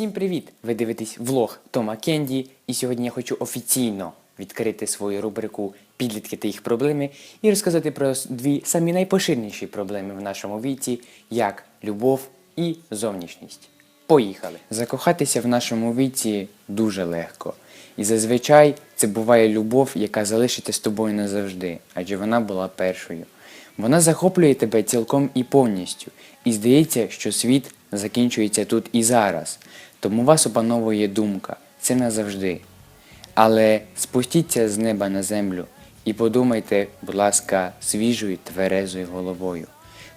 Всім привіт! Ви дивитесь влог Тома Кенді, і сьогодні я хочу офіційно відкрити свою рубрику Підлітки та їх проблеми і розказати про дві самі найпоширеніші проблеми в нашому віці, як любов і зовнішність. Поїхали! Закохатися в нашому віці дуже легко. І зазвичай це буває любов, яка залишиться з тобою назавжди, адже вона була першою. Вона захоплює тебе цілком і повністю, і здається, що світ закінчується тут і зараз. Тому вас опановує думка це назавжди. Але спустіться з неба на землю і подумайте, будь ласка, свіжою тверезою головою.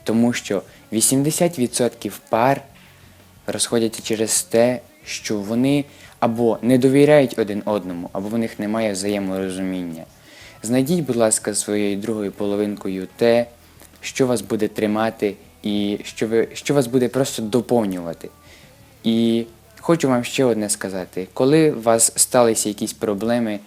Тому що 80% пар розходяться через те, що вони або не довіряють один одному, або в них немає взаєморозуміння. Знайдіть, будь ласка, своєю другою половинкою те, що вас буде тримати і що, ви, що вас буде просто доповнювати. І хочу вам ще одне сказати: коли у вас сталися якісь проблеми,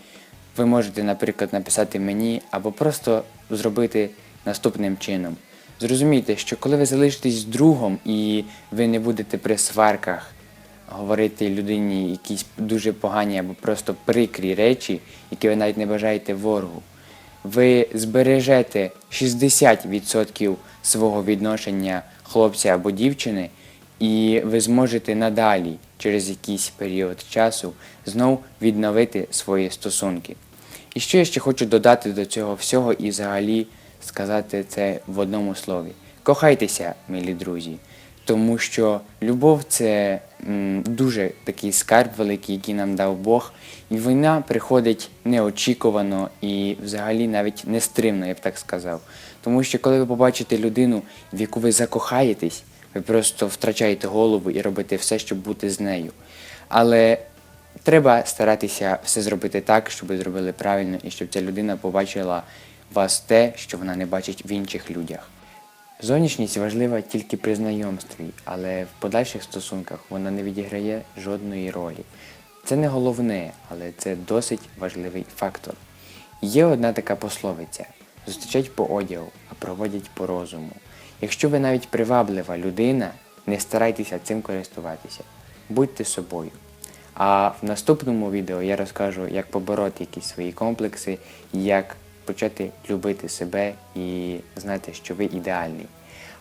ви можете, наприклад, написати мені або просто зробити наступним чином. Зрозумійте, що коли ви залишитесь з другом і ви не будете при сварках говорити людині якісь дуже погані або просто прикрі речі, які ви навіть не бажаєте ворогу, ви збережете 60% свого відношення хлопця або дівчини, і ви зможете надалі, через якийсь період часу, знов відновити свої стосунки. І що я ще хочу додати до цього всього і взагалі сказати це в одному слові. Кохайтеся, милі друзі, тому що любов це м, дуже такий скарб великий, який нам дав Бог, і війна приходить неочікувано і взагалі навіть нестримно, я б так сказав. Тому що коли ви побачите людину, в яку ви закохаєтесь, ви просто втрачаєте голову і робите все, щоб бути з нею. Але треба старатися все зробити так, щоб ви зробили правильно і щоб ця людина побачила вас те, що вона не бачить в інших людях. Зовнішність важлива тільки при знайомстві, але в подальших стосунках вона не відіграє жодної ролі. Це не головне, але це досить важливий фактор. Є одна така пословиця: зустрічать по одягу, а проводять по розуму. Якщо ви навіть приваблива людина, не старайтеся цим користуватися. Будьте собою. А в наступному відео я розкажу, як побороти якісь свої комплекси, як почати любити себе і знати, що ви ідеальний.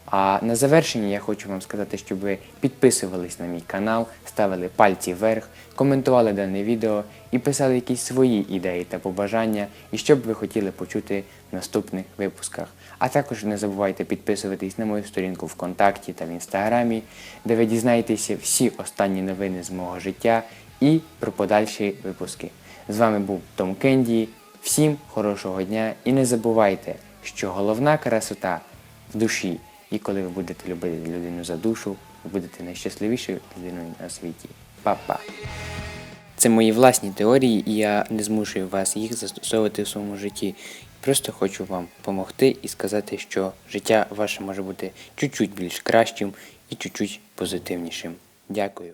А на завершення я хочу вам сказати, щоб ви підписувались на мій канал, ставили пальці вверх, коментували дане відео і писали якісь свої ідеї та побажання, і що б ви хотіли почути в наступних випусках. А також не забувайте підписуватись на мою сторінку ВКонтакті та в Інстаграмі, де ви дізнаєтеся всі останні новини з мого життя і про подальші випуски. З вами був Том Кенді. Всім хорошого дня і не забувайте, що головна красота в душі. І коли ви будете любити людину за душу, ви будете найщасливішою людиною на світі. Па-па! Це мої власні теорії, і я не змушую вас їх застосовувати в своєму житті. Просто хочу вам допомогти і сказати, що життя ваше може бути чуть-чуть більш кращим і чуть-чуть позитивнішим. Дякую.